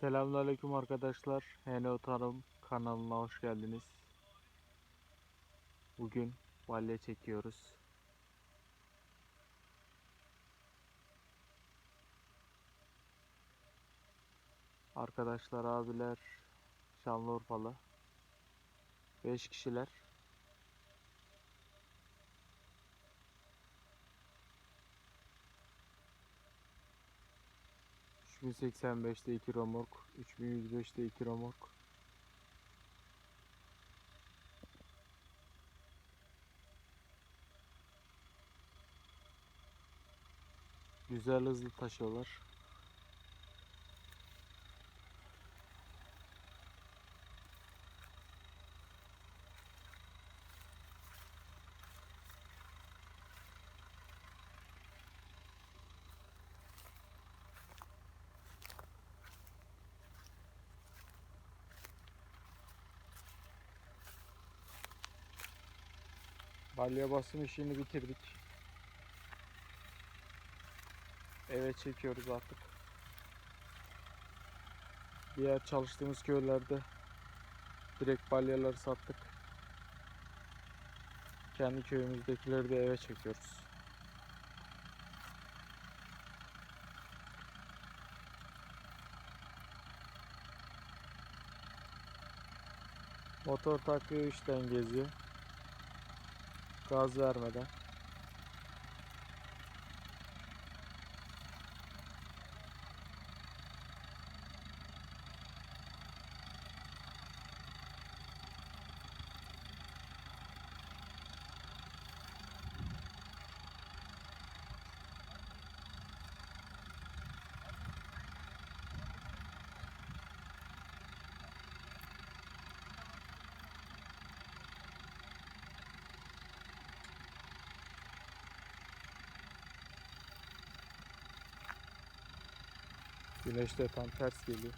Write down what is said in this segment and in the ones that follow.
Selamünaleyküm arkadaşlar. Heno Tarım kanalına hoş geldiniz. Bugün balya çekiyoruz. Arkadaşlar, abiler Şanlıurfalı. 5 kişiler. ...3085'te 2 romork, 3105'te 2 romork. Güzel hızlı taşıyorlar. Balya basım işini bitirdik. Eve çekiyoruz artık. Diğer çalıştığımız köylerde direkt balyaları sattık. Kendi köyümüzdekileri de eve çekiyoruz. Motor takıyor işten geziyor. Gaz vermeden. Güneş de tam ters geliyor.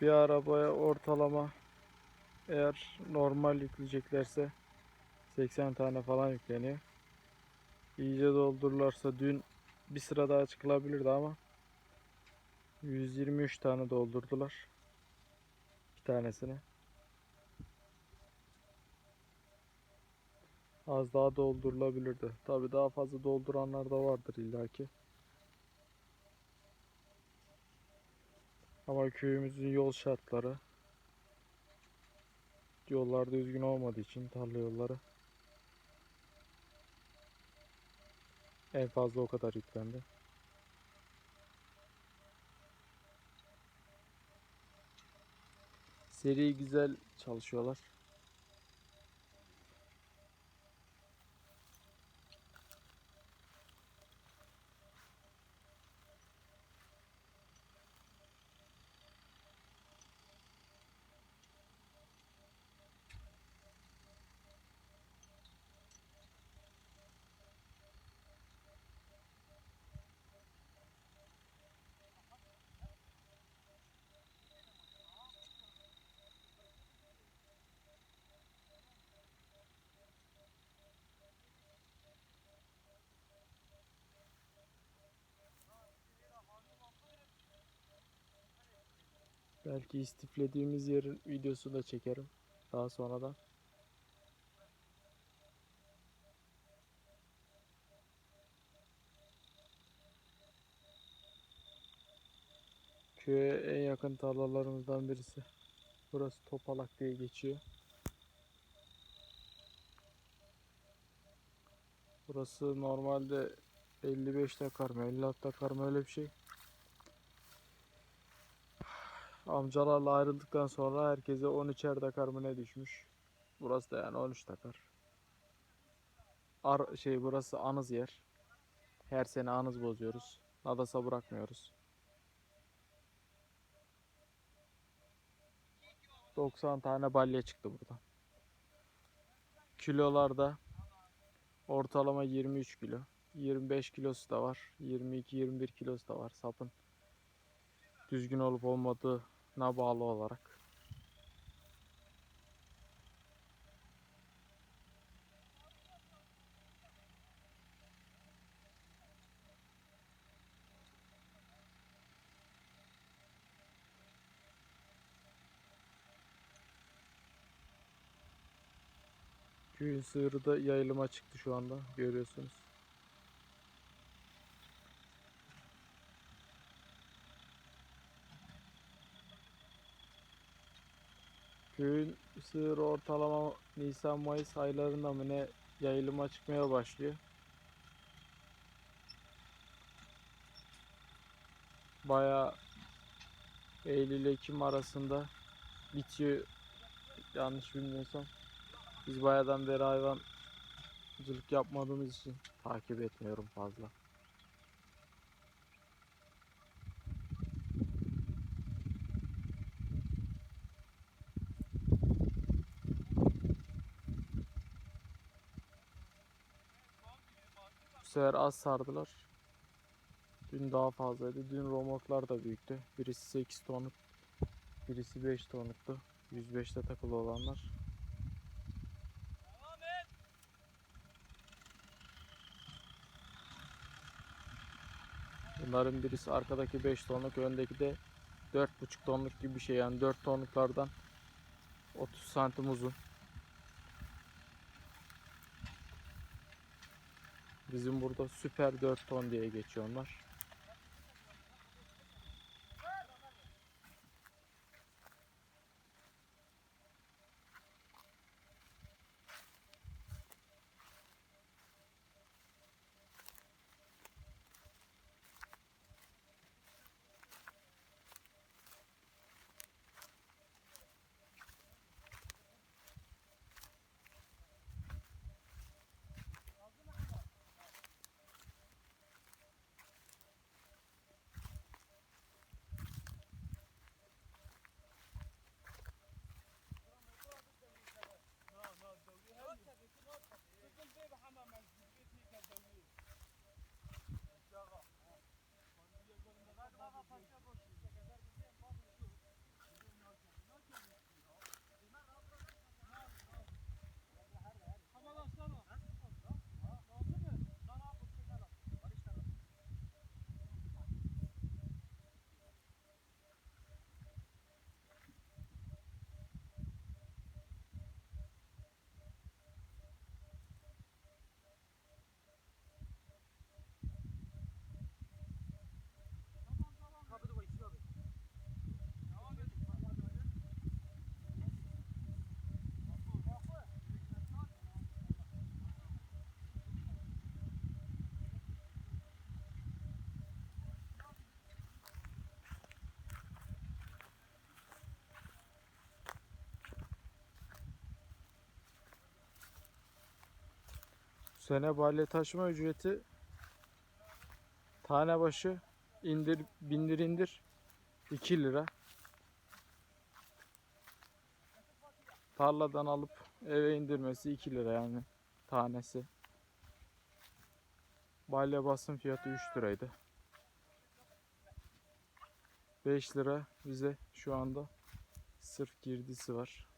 Bir arabaya ortalama eğer normal yükleyeceklerse 80 tane falan yükleniyor. İyice doldururlarsa dün bir sıra daha çıkılabilirdi ama 123 tane doldurdular. Bir tanesini. Az daha doldurulabilirdi. Tabi daha fazla dolduranlar da vardır illaki. Ama köyümüzün yol şartları yollar düzgün olmadığı için tarla yolları en fazla o kadar yüklendi. Seri güzel çalışıyorlar. Belki istiflediğimiz yerin videosu da çekerim daha sonradan. Köye en yakın tarlalarımızdan birisi. Burası Topalak diye geçiyor. Burası normalde 55 takar mı 56 takar mı öyle bir şey. Amcalarla ayrıldıktan sonra herkese 13'er takar mı ne düşmüş. Burası da yani 13 takar. Ar şey burası anız yer. Her sene anız bozuyoruz. Nadasa bırakmıyoruz. 90 tane balya çıktı buradan. Kilolarda ortalama 23 kilo. 25 kilosu da var. 22-21 kilosu da var sapın. düzgün olup olmadığına bağlı olarak. Köyün sığırı da yayılıma çıktı şu anda görüyorsunuz. Köyün sığırı ortalama Nisan-Mayıs aylarında mı ne yayılıma çıkmaya başlıyor. Bayağı Eylül-Ekim arasında bitiyor yanlış bilmiyorsam. Biz bayağıdan beri hayvancılık yapmadığımız için takip etmiyorum fazla. Sefer az sardılar. Dün daha fazlaydı. Dün romorklar da büyüktü. Birisi 8 tonluk, birisi 5 tonluktu. 105'te takılı olanlar. Bunların birisi arkadaki 5 tonluk, öndeki de 4,5 tonluk gibi bir şey. Yani 4 tonluklardan 30 santim uzun. Bizim burada süper 4 ton diye geçiyor sene balya taşıma ücreti tane başı indir bindir indir 2 lira. Tarladan alıp eve indirmesi 2 lira yani tanesi. Balya basım fiyatı 3 liraydı. 5 lira bize şu anda sırf girdisi var.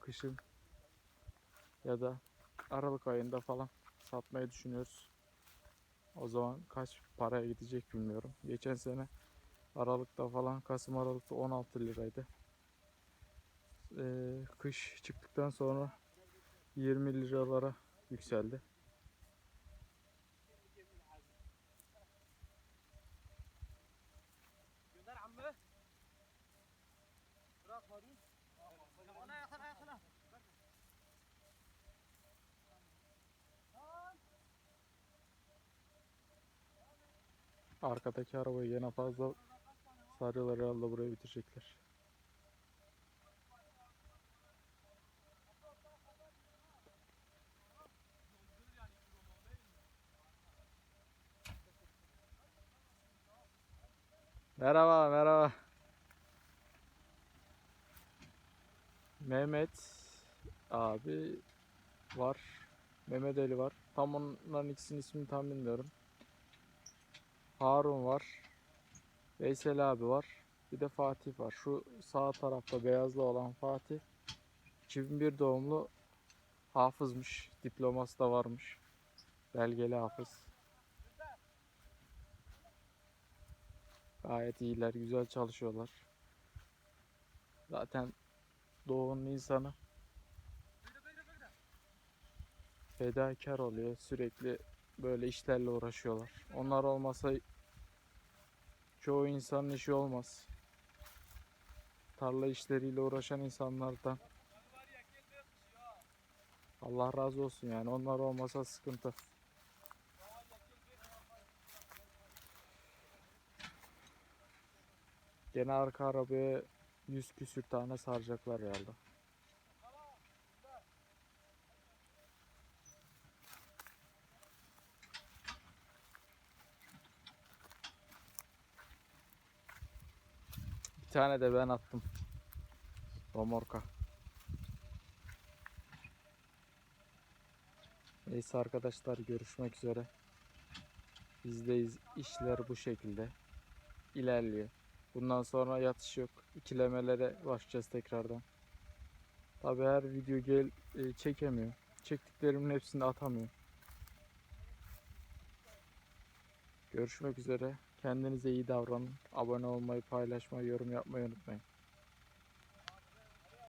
Kışın ya da Aralık ayında falan satmayı düşünüyoruz. O zaman kaç paraya gidecek bilmiyorum. Geçen sene Aralık'ta falan Kasım Aralık'ta 16 liraydı. Ee, kış çıktıktan sonra 20 liralara yükseldi. Arkadaki arabayı yine fazla sarıyorlar herhalde buraya bitirecekler. Merhaba, merhaba. Mehmet abi var. Mehmet Ali var. Tam onların ikisinin ismini tam bilmiyorum. Harun var. Veysel abi var. Bir de Fatih var. Şu sağ tarafta beyazlı olan Fatih 2001 doğumlu hafızmış. Diploması da varmış. Belgeli hafız. Gayet iyiler, güzel çalışıyorlar. Zaten doğunun insanı fedakar oluyor. Sürekli böyle işlerle uğraşıyorlar. Onlar olmasa çoğu insanın işi olmaz. Tarla işleriyle uğraşan insanlardan Allah razı olsun yani. Onlar olmasa sıkıntı. Gene arka arabaya 100 küsür tane saracaklar herhalde. Bir tane de ben attım. Romorka. Neyse arkadaşlar görüşmek üzere. Bizdeyiz. işler bu şekilde. ilerliyor. Bundan sonra yatış yok. İkilemelere başlayacağız tekrardan. Tabi her video gel e, çekemiyor. Çektiklerimin hepsini atamıyor. Görüşmek üzere. Kendinize iyi davranın. Abone olmayı, paylaşmayı, yorum yapmayı unutmayın.